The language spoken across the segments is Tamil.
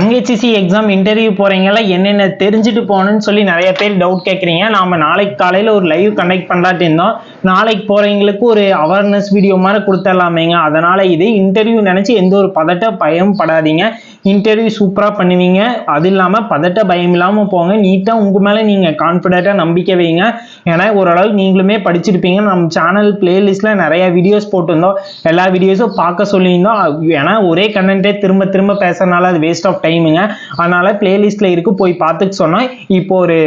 எம்ஹெச்சிசி எக்ஸாம் இன்டர்வியூ போறீங்கல்ல என்னென்ன தெரிஞ்சுட்டு போகணும்னு சொல்லி நிறைய பேர் டவுட் கேட்குறீங்க. நாம நாளைக்கு காலையில் ஒரு லைவ் கண்டக்ட் பண்ணலாட்டு இருந்தோம். நாளைக்கு போறவங்களுக்கு ஒரு அவேர்னஸ் வீடியோ மாதிரி கொடுத்துடலாமேங்க. அதனால இது இன்டர்வியூ நினைச்சு எந்த ஒரு பதட்ட பயம் படாதீங்க இன்டர்வியூ சூப்பராக பண்ணுவீங்க. அது இல்லாமல் பதட்ட பயம் இல்லாமல் போங்க. நீட்டாக உங்கள் மேலே நீங்கள் கான்ஃபிடென்ட்டாக நம்பிக்கை வைங்க. ஏன்னா ஓரளவுக்கு நீங்களுமே படிச்சிருப்பீங்க. நம்ம சேனல் பிளேலிஸ்ட்டில் நிறைய வீடியோஸ் போட்டிருந்தோம். எல்லா வீடியோஸும் பார்க்க சொல்லியிருந்தோம். ஏன்னா ஒரே கண்டென்ட்டே திரும்ப திரும்ப பேசுறதுனால அது வேஸ்ட் ஆஃப் டைமுங்க அதனால் பிளேலிஸ்ட்டில் இருக்குது போய் பார்த்துக்க சொன்னால் இப்போ ஒரு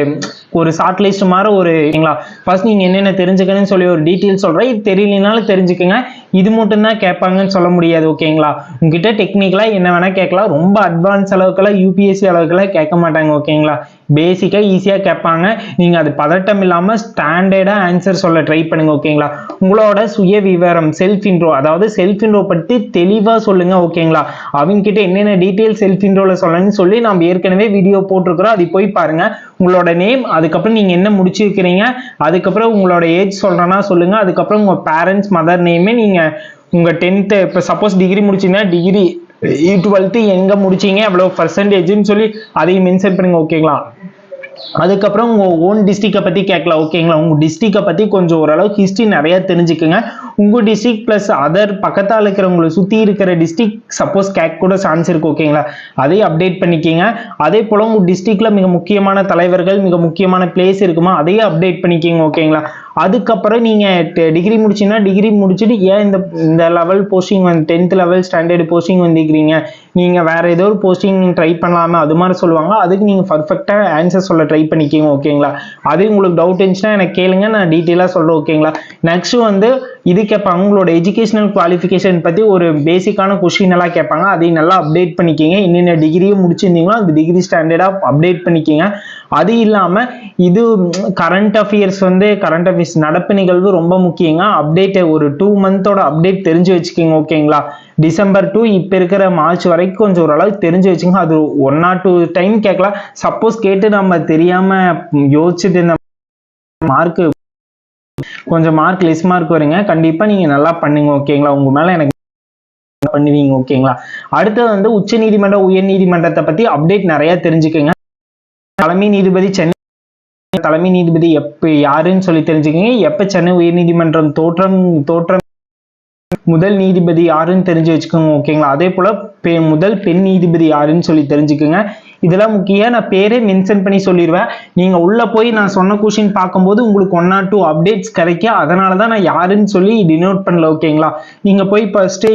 ஒரு ஷார்ட் லிஸ்ட் மாதிரி ஒரு சரிங்களா ஃபர்ஸ்ட் நீங்கள் என்னென்ன தெரிஞ்சுக்கணும்னு சொல்லி ஒரு டீட்டெயில் சொல்கிறேன் இது தெரியலனாலும் தெரிஞ்சுக்கோங்க. இது மட்டும்தான் கேட்பாங்கன்னு சொல்ல முடியாது ஓகேங்களா உங்ககிட்ட டெக்னிக்கலாக என்ன வேணால் கேட்கலாம். ரொம்ப அட்வான்ஸ் அளவுக்குலாம் யூபிஎஸ்சி அளவுக்குலாம் கேட்க மாட்டாங்க ஓகேங்களா பேசிக்காக ஈஸியாக கேட்பாங்க. நீங்கள் அது பதட்டம் இல்லாமல் ஸ்டாண்டர்டாக ஆன்சர் சொல்ல ட்ரை பண்ணுங்கள் ஓகேங்களா உங்களோட சுய விவரம் செல்ஃப் இன்ட்ரோ அதாவது செல்ஃப் இன்ட்ரோ பற்றி தெளிவாக சொல்லுங்கள் ஓகேங்களா அவங்ககிட்ட என்னென்ன டீட்டெயில் செல்ஃப் இன்ட்ரோவில் சொல்லணும்னு சொல்லி நம்ம ஏற்கனவே வீடியோ போட்டிருக்கிறோம். அது போய் பாருங்கள் உங்களோட நேம் அதுக்கப்புறம் நீங்கள் என்ன முடிச்சிருக்கிறீங்க அதுக்கப்புறம் உங்களோட ஏஜ் சொல்கிறேன்னா சொல்லுங்கள் அதுக்கப்புறம் உங்கள் பேரண்ட்ஸ் மதர் நேமே நீங்கள் உங்கள் டென்த்து இப்போ சப்போஸ் டிகிரி முடிச்சிங்கன்னா டிகிரி E டுவெல்த்து எங்கே முடிச்சீங்க? எவ்வளோ பர்சன்டேஜ்னு சொல்லி அதையும் மென்ஷன் பண்ணுங்க ஓகேங்களா அதுக்கப்புறம் உங்கள் ஓன் டிஸ்ட்ரிக்டை பற்றி கேட்கலாம் ஓகேங்களா உங்கள் டிஸ்ட்ரிக்டை பற்றி கொஞ்சம் ஓரளவுக்கு ஹிஸ்ட்ரி நிறையா தெரிஞ்சுக்குங்க. உங்கள் டிஸ்ட்ரிக் ப்ளஸ் அதர் பக்கத்தால் இருக்கிறவங்களை சுற்றி இருக்கிற டிஸ்ட்ரிக் சப்போஸ் கேட்க கூட சான்ஸ் இருக்கு ஓகேங்களா அதையும் அப்டேட் பண்ணிக்கிங்க. அதே போல் உங்கள் டிஸ்ட்ரிக்டில் மிக முக்கியமான தலைவர்கள் மிக முக்கியமான பிளேஸ் இருக்குமா அதையும் அப்டேட் பண்ணிக்கிங்க ஓகேங்களா அதுக்கப்புறம் நீங்கள் டிகிரி முடிச்சீங்கன்னா டிகிரி முடிச்சுட்டு ஏன் இந்த இந்த லெவல் போஸ்டிங் வந்து டென்த் லெவல் ஸ்டாண்டர்டு போஸ்டிங் வந்துக்கிறீங்க நீங்கள் வேறு ஏதோ ஒரு போஸ்டிங் ட்ரை பண்ணலாமா அது மாதிரி சொல்லுவாங்க அதுக்கு நீங்கள் பர்ஃபெக்டாக ஆன்சர் சொல்ல ட்ரை பண்ணிக்கிங்க ஓகேங்களா அது உங்களுக்கு டவுட் இருந்துச்சுன்னா எனக்கு கேளுங்க நான் டீட்டெயிலாக சொல்கிறேன் ஓகேங்களா நெக்ஸ்ட் வந்து இது கேட்பாங்க உங்களோட எஜுகேஷனல் குவாலிஃபிகேஷன் பற்றி ஒரு பேசிக்கான கொஷின் எல்லாம் கேட்பாங்க. அதையும் நல்லா அப்டேட் பண்ணிக்கிங்க. என்னென்ன டிகிரியும் முடிச்சிருந்தீங்களோ அந்த டிகிரி ஸ்டாண்டர்டாக அப்டேட் பண்ணிக்கிங்க. அது இல்லாமல் இது கரண்ட் அஃபேர்ஸ் வந்து கரண்ட் அஃபேர்ஸ் நடப்பு நிகழ்வு ரொம்ப முக்கியங்க. அப்டேட் ஒரு டூ மந்தோட அப்டேட் தெரிஞ்சு வச்சுக்கோங்க ஓகேங்களா டிசம்பர் டூ இப்போ இருக்கிற மார்ச் வரைக்கும் கொஞ்சம் ஓரளவுக்கு தெரிஞ்சு வச்சுங்க. அது ஒன் ஆர் டூ டைம் கேட்கலாம். சப்போஸ் கேட்டு நம்ம தெரியாமல் யோசிச்சுட்டு இந்த மார்க்கு கொஞ்சம் மார்க் லெஸ் மார்க் வருங்க. கண்டிப்பாக நீங்கள் நல்லா பண்ணுங்க ஓகேங்களா உங்கள் மேலே எனக்கு பண்ணுவீங்க ஓகேங்களா அடுத்தது வந்து உச்ச நீதிமன்ற உயர் நீதிமன்றத்தை பற்றி அப்டேட் நிறைய தெரிஞ்சுக்கங்க. தலைமை நீதிபதி சென்னை தலைமை நீதிபதி எப்போ யாருன்னு சொல்லி தெரிஞ்சுக்கங்க. எப்போ சென்னை உயர்நீதிமன்றம் தோற்றம் தோற்றம் முதல் நீதிபதி யாருன்னு தெரிஞ்சு வச்சுக்கோங்க ஓகேங்களா? அதே போல பெ முதல் பெண் நீதிபதி யாருன்னு சொல்லி தெரிஞ்சுக்கோங்க. இதெல்லாம் முக்கியம். நான் பேரே மென்ஷன் பண்ணி சொல்லிடுவேன். நீங்க உள்ள போய் நான் சொன்ன கொஷின் பார்க்கும்போது உங்களுக்கு ஒன் ஆர் டூ அப்டேட்ஸ் கிடைக்கும். அதனால தான் நான் யாருன்னு சொல்லி டினோட் பண்ணல ஓகேங்களா? நீங்க போய் ஃபர்ஸ்டே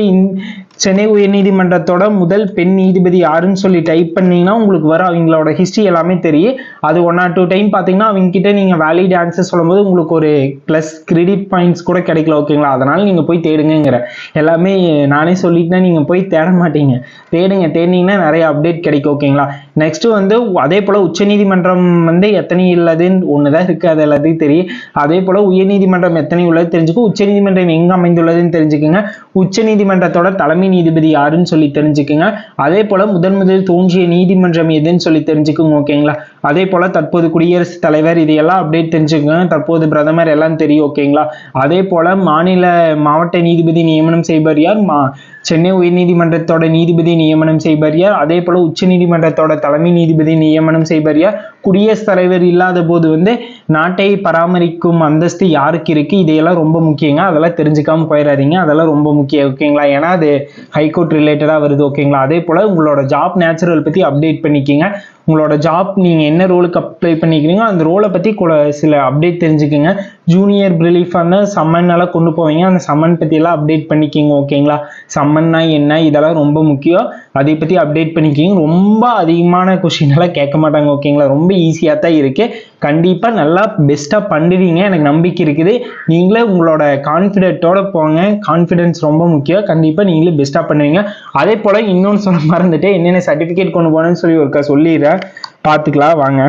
சென்னை உயர்நீதிமன்றத்தோட முதல் பெண் நீதிபதி யாருன்னு சொல்லி டைப் பண்ணீங்கன்னா உங்களுக்கு வர அவங்களோட ஹிஸ்ட்ரி எல்லாமே தெரியும். அது ஒன் ஆர் டூ டைம் பார்த்தீங்கன்னா அவங்க கிட்ட நீங்கள் வேலிட் ஆன்சர் சொல்லும்போது உங்களுக்கு ஒரு ப்ளஸ் கிரெடிட் பாயிண்ட்ஸ் கூட கிடைக்கல ஓகேங்களா அதனால் நீங்கள் போய் தேடுங்கிற எல்லாமே நானே சொல்லிட்டேன் நீங்கள் போய் தேட மாட்டீங்க. தேடுங்க தேடினீங்கன்னா நிறைய அப்டேட் கிடைக்கும் ஓகேங்களா நெக்ஸ்ட்டு வந்து அதே போல் உச்சநீதிமன்றம் வந்து எத்தனை உள்ளதுன்னு ஒன்று தான் இருக்குது அது எல்லாத்தையும் தெரியும். அதே போல் உயர்நீதிமன்றம் எத்தனை உள்ளது தெரிஞ்சுக்கும் உச்சநீதிமன்றம் எங்கே அமைந்துள்ளதுன்னு தெரிஞ்சுக்கோங்க. உச்சநீதிமன்றத்தோட தலைமை நீதிபதி யாருன்னு சொல்லி தெரிஞ்சுக்குங்க. அதே போல முதன் முதலில் தோன்றிய நீதிமன்றம் எதுன்னு சொல்லி தெரிஞ்சுக்குங்க ஓகேங்களா அதே போல தற்போது குடியரசுத் தலைவர் இதையெல்லாம் அப்டேட் தெரிஞ்சுக்கோங்க. தற்போது பிரதமர் எல்லாம் தெரியும் ஓகேங்களா அதே போல மாநில மாவட்ட நீதிபதி நியமனம் செய்பவர் யார்? மா சென்னை உயர்நீதிமன்றத்தோட நீதிபதி நியமனம் செய்பவர் யார்? அதே போல உச்ச நீதிமன்றத்தோட தலைமை நீதிபதி நியமனம் செய்பவர் யார்? குடியரசுத் தலைவர் இல்லாத போது வந்து நாட்டை பராமரிக்கும் அந்தஸ்து யாருக்கு இருக்கு? இதையெல்லாம் ரொம்ப முக்கியங்க. அதெல்லாம் தெரிஞ்சுக்காம போயிடாதீங்க அதெல்லாம் ரொம்ப முக்கியம் ஓகேங்களா ஏன்னா அது ஹைகோர்ட் ரிலேட்டடாக வருது ஓகேங்களா அதே போல உங்களோட ஜாப் நேச்சுரல் பத்தி அப்டேட் பண்ணிக்கிங்க. உங்களோட ஜாப் நீங்க என்ன ரோலுக்கு அப்ளை பண்ணிக்கிறீங்களோ அந்த ரோலை பற்றி கூட- சில அப்டேட் தெரிஞ்சுக்கோங்க. ஜூனியர் ரிலீஃபான சம்மன் எல்லாம் கொண்டு போவீங்க. அந்த சம்மன் பற்றியெல்லாம் அப்டேட் பண்ணிக்கிங்க ஓகேங்களா சம்மன்னா என்ன? இதெல்லாம் ரொம்ப முக்கியம். அதை பற்றி அப்டேட் பண்ணிக்கிங்க. ரொம்ப அதிகமான கொஷின் எல்லாம் கேட்க மாட்டாங்க ஓகேங்களா ரொம்ப ஈஸியாக தான் இருக்குது கண்டிப்பாக நல்லா பெஸ்ட்டாக பண்ணுவீங்க எனக்கு நம்பிக்கை இருக்குது. நீங்களே உங்களோட கான்ஃபிடென்ட்டோட போங்க. கான்ஃபிடென்ஸ் ரொம்ப முக்கியம். கண்டிப்பாக நீங்களே பெஸ்ட்டாக பண்ணுவீங்க. அதே போல் இன்னொன்று சொல்ல மறந்துட்டு என்னென்ன சர்டிஃபிகேட் கொண்டு போனேன்னு சொல்லி ஒருக்கா சொல்லிடுறேன். பார்த்துக்கலாம் வாங்க.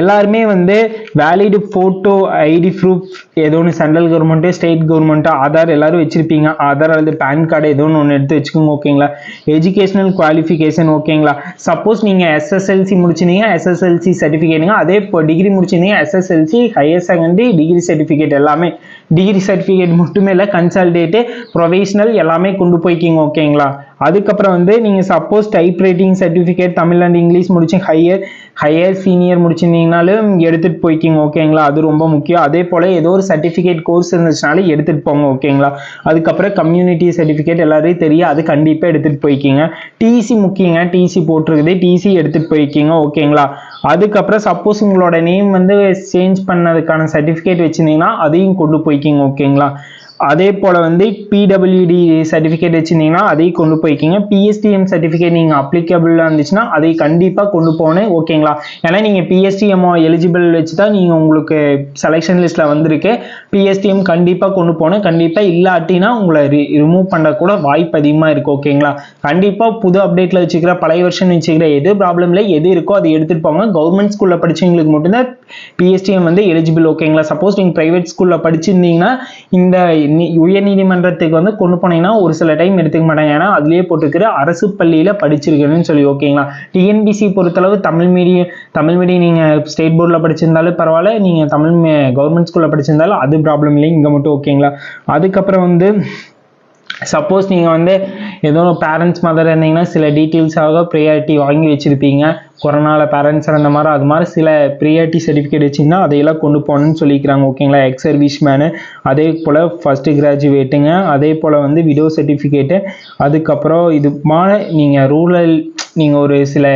எல்லாருமே வந்து வேலிடு ஃபோட்டோ ஐடி ப்ரூஃப் ஏதோ ஒன்று central government state government Aadhaar எல்லாரும் வச்சிருப்பீங்க. ஆதார் அல்லது பேன் கார்டு ஏதோ ஒன்று எடுத்து வச்சுக்கோங்க ஓகேங்களா எஜுகேஷனல் குவாலிஃபிகேஷன் ஓகேங்களா சப்போஸ் நீங்கள் எஸ்எஸ்எல்சி முடிச்சிருந்தீங்க எஸ்எஸ்எல்சி சர்டிஃபிகேட்டுங்க அதே இப்போ degree முடிச்சிருந்தீங்க SSLC higher secondary degree certificate எல்லாமே. டிகிரி சர்டிஃபிகேட் மட்டுமே இல்லை கன்சல்டேட்டு ப்ரொஃபஷனல் எல்லாமே கொண்டு போய்க்கிங்க ஓகேங்களா அதுக்கப்புறம் வந்து நீங்கள் suppose type writing certificate Tamil and English முடிச்சு ஹையர் ஹையர் சீனியர் முடிச்சிருந்தீங்கனாலும் எடுத்துகிட்டு போய்க்கிங்க ஓகேங்களா அது ரொம்ப முக்கியம். அதே போல் ஏதோ ஒரு சர்டிஃபிகேட் கோர்ஸ் இருந்துச்சுனாலும் எடுத்துகிட்டு போங்க ஓகேங்களா அதுக்கப்புறம் கம்யூனிட்டி சர்டிஃபிகேட் எல்லாரையும் தெரியும். அது கண்டிப்பாக எடுத்துகிட்டு போய்க்கிங்க. டிசி முக்கியங்க. டிசி போட்டிருக்குது. டிசி எடுத்துகிட்டு போய்க்கிங்க ஓகேங்களா அதுக்கப்புறம் சப்போஸ் உங்களோட நேம் வந்து சேஞ்ச் பண்ணதுக்கான சர்டிஃபிகேட் வச்சுருந்தீங்கன்னா அதையும் கொண்டு போய்க்கிங்க ஓகேங்களா அதே போல் வந்து பிடபிள்யூடி சர்டிஃபிகேட் வச்சுருந்தீங்கன்னா அதையும் கொண்டு போய்க்கிங்க. பிஎஸ்டிஎம் சர்டிஃபிகேட் நீங்கள் அப்ளிகபிளாக இருந்துச்சுன்னா அதை கண்டிப்பாக கொண்டு போகணும். ஓகேங்களா ஏன்னா நீங்கள் பிஎஸ்டிஎம் எலிஜிபிள் வச்சு தான் நீங்கள் உங்களுக்கு செலெக்ஷன் லிஸ்ட்டில் வந்திருக்கு. பிஎஸ்டிஎம் கண்டிப்பாக கொண்டு போகணும். கண்டிப்பாக இல்லாட்டினா உங்களை ரி ரிமூவ் பண்ண கூட வாய்ப்பு அதிகமாக இருக்குது ஓகேங்களா கண்டிப்பாக புது அப்டேட்டில் வச்சுக்கிற பழைய வருஷன் வச்சுக்கிற எது ப்ராப்ளமில் எது இருக்கோ அதை எடுத்துகிட்டு போங்க. கவர்மெண்ட் ஸ்கூலில் படித்தவங்களுக்கு மட்டும்தான் பிஎஸ்டிஎம் வந்து எலிஜிபிள் ஓகேங்களா சப்போஸ் நீங்கள் ப்ரைவேட் ஸ்கூலில் படிச்சிருந்தீங்கன்னா இந்த நீ- உயர்நீதிமன்றத்துக்கு வந்து கொண்டு போனீங்கன்னா ஒரு சில டைம் எடுத்துக்க மாட்டாங்க. ஏன்னா அதுலேயே போட்டுக்கிற அரசு பள்ளியில் படிச்சிருக்கணும்னு சொல்லி ஓகேங்களா டிஎன்பிசி பொறுத்தளவு தமிழ் மீடியம் தமிழ் மீடியம் நீங்கள் ஸ்டேட் போர்டில் படிச்சிருந்தாலும் பரவாயில்ல. நீங்கள் தமிழ் கவர்மெண்ட் ஸ்கூலில் படிச்சிருந்தாலும் அது ப்ராப்ளம் இல்லை இங்கே மட்டும் ஓகேங்களா அதுக்கப்புறம் வந்து சப்போஸ் நீங்கள் வந்து ஏதோ பேரண்ட்ஸ் மதர் இருந்தீங்கன்னா சில டீட்டெயில்ஸாக ப்ரியாரிட்டி வாங்கி வச்சுருப்பீங்க. கொரோனாவில் பேரண்ட்ஸ் அந்த மாதிரி அது மாதிரி சில ப்ரியாரிட்டி சர்டிஃபிகேட் வச்சிங்கன்னா அதையெல்லாம் கொண்டு போகணும்னு சொல்லிக்கிறாங்க ஓகேங்களா எக்ஸ் சர்வீஸ் மேனு அதே போல் ஃபஸ்ட்டு கிராஜுவேட்டுங்க அதே போல் வந்து விடோ சர்டிஃபிகேட்டு அதுக்கப்புறம் இது நீங்கள் ரூரல் நீங்கள் ஒரு சில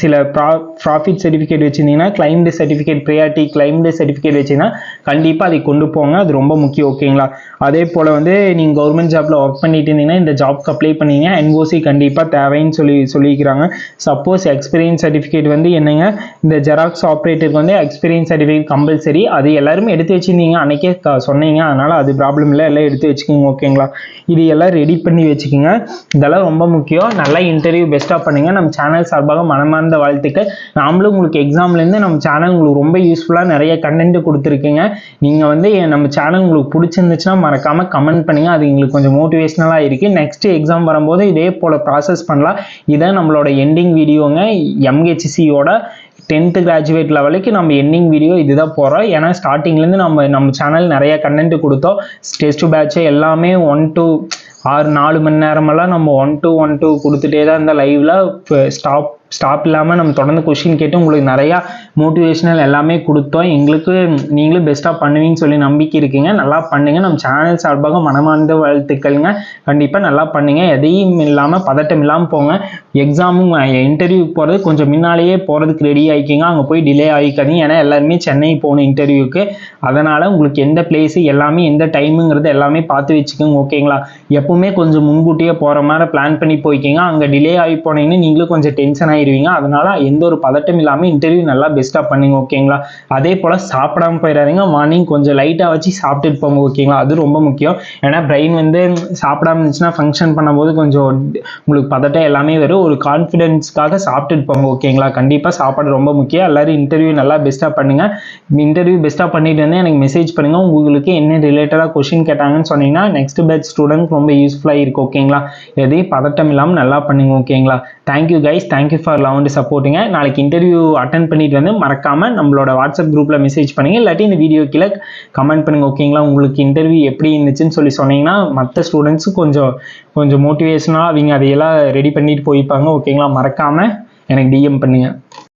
சில ப்ரா ப்ராஃபிட் சர்டிஃபிகேட் வச்சுருந்தீங்கன்னா claimed certificate priority claimed certificate வச்சிங்கன்னா கண்டிப்பாக அதை கொண்டு போங்க. அது ரொம்ப முக்கியம் ஓகேங்களா அதே போல் வந்து நீங்கள் கவர்மெண்ட் ஜாப்பில் ஒர்க் பண்ணிட்டு இருந்தீங்கன்னா இந்த ஜாப்க்கு அப்ளை பண்ணீங்க. என்ஓசி கண்டிப்பாக தேவைன்னு சொல்லி சொல்லியிருக்கிறாங்க சப்போஸ் எக்ஸ்பீரியன்ஸ் சர்டிஃபிகேட் வந்து என்னங்க? இந்த ஜெராக்ஸ் ஆப்ரேட்டருக்கு வந்து எக்ஸ்பீரியன்ஸ் சர்டிஃபிகேட் கம்பல்சரி அது எல்லாருமே எடுத்து வச்சிருந்தீங்க. அன்னைக்கே க- சொன்னீங்க. அதனால் அது ப்ராப்ளம் இல்லை. எல்லாம் எடுத்து வச்சுக்கோங்க ஓகேங்களா இது எல்லாம் ரெடி பண்ணி வச்சுக்கோங்க. இதெல்லாம் ரொம்ப முக்கியம். நல்லா இன்டர்வியூ பெஸ்ட்டாக பண்ணுங்கள் நம்ம சேனல் சார்பாக மனமார்ந்த வாழ்த்துக்கள். நாமளும் உங்களுக்கு எக்ஸாம்லேருந்து நம்ம சேனல் உங்களுக்கு ரொம்ப யூஸ்ஃபுல்லாக நிறைய கண்டென்ட் கொடுத்துருக்குங்க. நீங்கள் வந்து நம்ம சேனல் உங்களுக்கு பிடிச்சிருந்துச்சுன்னா மறக்காமல் கமெண்ட் பண்ணுங்க. அது எங்களுக்கு கொஞ்சம் மோட்டிவேஷ்னலாக இருக்குது நெக்ஸ்ட் எக்ஸாம் வரும்போது இதே போல் ப்ராசஸ் பண்ணலாம். இதான் நம்மளோட எண்டிங் வீடியோங்க எம்ஹெச்சிசியோட டென்த்து கிராஜுவேட் லெவலுக்கு நம்ம எண்டிங் வீடியோ இதுதான் போகிறோம் ஏன்னா ஸ்டார்டிங்லேருந்து நம்ம நம்ம சேனல் நிறைய கண்டென்ட் கொடுத்தோம். டெஸ்ட் பேட்ச் எல்லாமே ஒன் டூ ஆறு நாலு மணி நேரமெல்லாம் நம்ம ஒன் டூ ஒன் டூ கொடுத்துட்டே தான் இந்த லைவில் ஸ்டாப் ஸ்டாப் இல்லாமல் நம்ம தொடர்ந்து கொஷின் கேட்டு உங்களுக்கு நிறையா மோட்டிவேஷனல் எல்லாமே கொடுத்தோம். எங்களுக்கு நீங்களும் பெஸ்ட்டாக பண்ணுவீங்கன்னு சொல்லி நம்பிக்கை இருக்குங்க. நல்லா பண்ணுங்க. நம்ம சேனல் சார்பாக மனமார்ந்த வாழ்த்துக்கள்ங்க. கண்டிப்பாக நல்லா பண்ணுங்க. எதையும் இல்லாமல் பதட்டம் இல்லாமல் போங்க. எக்ஸாமும் இன்டர்வியூக்கு போகிறது கொஞ்சம் முன்னாலேயே போகிறதுக்கு ரெடி ஆகிக்கிங்க அங்கே போய் டிலே ஆகிக்காதீங்க ஏன்னா எல்லாருமே சென்னை போகணும் இன்டர்வியூக்கு அதனால் உங்களுக்கு எந்த பிளேஸு எல்லாமே எந்த டைமுங்கிறது எல்லாமே பார்த்து வச்சுக்கோங்க. ஓகேங்களா எப்பவுமே கொஞ்சம் முன்கூட்டியே போகிற மாதிரி பிளான் பண்ணி போய்க்கிங்க. அங்கே டிலே ஆகி போனீங்கன்னா நீங்களும் கொஞ்சம் டென்ஷன் ஆயிடுவீங்க அதனால் எந்த ஒரு பதட்டம் இல்லாமல் இன்டர்வியூ நல்லா டிஸ்டர்ப் பண்ணுங்க ஓகேங்களா அதே போல் சாப்பிடாம போயிடாதீங்க. மார்னிங் கொஞ்சம் லைட்டாக வச்சு சாப்பிட்டுட்டு போங்க ஓகேங்களா அது ரொம்ப முக்கியம். ஏன்னா பிரெயின் வந்து சாப்பிடாம இருந்துச்சுன்னா ஃபங்க்ஷன் பண்ணும்போது கொஞ்சம் உங்களுக்கு பதட்டம் எல்லாமே வரும். ஒரு கான்ஃபிடென்ஸ்க்காக சாப்பிட்டுட்டு போங்க ஓகேங்களா கண்டிப்பாக சாப்பாடு ரொம்ப முக்கியம். எல்லாரும் இன்டர்வியூ நல்லா பெஸ்ட்டாக பண்ணுங்க. இன்டர்வியூ பெஸ்ட்டாக பண்ணிட்டு வந்து எனக்கு மெசேஜ் பண்ணுங்கள் உங்களுக்கு என்ன ரிலேட்டடாக கொஷின் கேட்டாங்கன்னு சொன்னீங்கன்னா நெக்ஸ்ட் பேட்ச் ஸ்டூடெண்ட் ரொம்ப யூஸ்ஃபுல்லாக இருக்கும் ஓகேங்களா எதையும் பதட்டம் இல்லாமல் நல்லா பண்ணுங்க ஓகேங்களா thank you guys thank you for love and சப்போர்ட்டுங்க நாளைக்கு இன்டர்வியூ அட்டன் பண்ணிட்டு வந்து மறக்காம நம்மளோட வாட்ஸ்அப் குரூப்பில் மெசேஜ் பண்ணுங்க. இல்லாட்டி இந்த வீடியோ கீழே கமெண்ட் பண்ணுங்க ஓகேங்களா உங்களுக்கு இன்டர்வியூ எப்படி இருந்துச்சுன்னு சொல்லி சொன்னீங்கன்னா மற்ற ஸ்டூடெண்ட்ஸும் கொஞ்சம் கொஞ்சம் மோட்டிவேஷனாக அவங்க அதையெல்லாம் ரெடி பண்ணிட்டு போய்ப்பாங்க ஓகேங்களா மறக்காம எனக்கு டிஎம் பண்ணுங்க.